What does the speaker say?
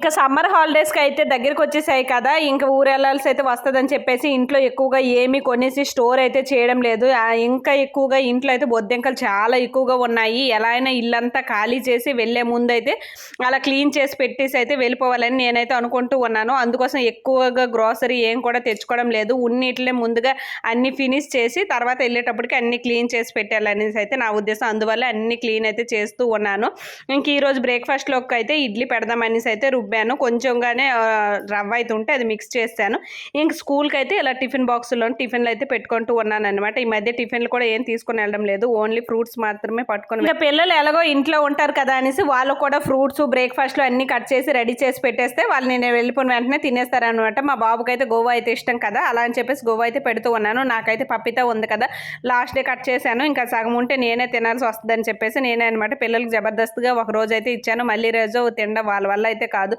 ఇంకా సమ్మర్ హాలిడేస్కి అయితే దగ్గరికి వచ్చేసాయి కదా. ఇంకా ఊరు వెళ్ళాల్సి అయితే వస్తుందని చెప్పేసి ఇంట్లో ఎక్కువగా ఏమి కొనేసి స్టోర్ అయితే చేయడం లేదు. ఇంకా ఎక్కువగా ఇంట్లో అయితే బొద్దెంకలు చాలా ఎక్కువగా ఉన్నాయి. ఎలా అయినా ఇల్లంతా ఖాళీ చేసి వెళ్ళే ముందు అయితే అలా క్లీన్ చేసి పెట్టేసి అయితే వెళ్ళిపోవాలని నేనైతే అనుకుంటూ ఉన్నాను. అందుకోసం ఎక్కువగా గ్రోసరీ ఏం కూడా తెచ్చుకోవడం లేదు. ఉన్నిట్లే ముందుగా అన్ని ఫినిష్ చేసి తర్వాత వెళ్ళేటప్పటికి అన్ని క్లీన్ చేసి పెట్టాలనేసి అయితే నా ఉద్దేశం. అందువల్ల అన్ని క్లీన్ అయితే చేస్తూ ఉన్నాను. ఇంక ఈరోజు బ్రేక్ఫాస్ట్లోకి అయితే ఇడ్లీ పెడదామనేసి అయితే రుబ్బాను. కొంచెంగానే రవ్వ అయితే ఉంటే అది మిక్స్ చేశాను ఇంక స్కూల్కి అయితే ఇలా టిఫిన్ బాక్సుల్లో టిఫిన్లు అయితే పెట్టుకుంటూ ఉన్నాను అనమాట ఈ మధ్య టిఫిన్లు కూడా ఏం తీసుకొని వెళ్ళడం లేదు. ఓన్లీ ఫ్రూట్స్ మాత్రమే పట్టుకుని ఇంకా పిల్లలు ఎలాగో ఇంట్లో ఉంటారు కదా అనేసి వాళ్ళు కూడా ఫ్రూట్స్ బ్రేక్ఫాస్ట్లు అన్ని కట్ చేసి రెడీ చేసి పెట్టేస్తే వాళ్ళు నేను వెళ్ళిపోయిన వెంటనే తినేస్తారనమాట మా బాబుకి అయితే గోవా అయితే ఇష్టం కదా. అలా అని చెప్పేసి గోవా అయితే పెడుతూ ఉన్నాను. నాకైతే పప్పిత ఉంది కదా. లాస్ట్ డే కట్ చేశాను. ఇంకా సగం ఉంటే నేనే తినాల్సి వస్తుందని చెప్పేసి నేనే అనమాట పిల్లలకి జబర్దస్త్గా ఒక రోజు అయితే ఇచ్చాను. మళ్ళీ రోజు తినడం వాళ్ళ వల్ల అయితే కాదు.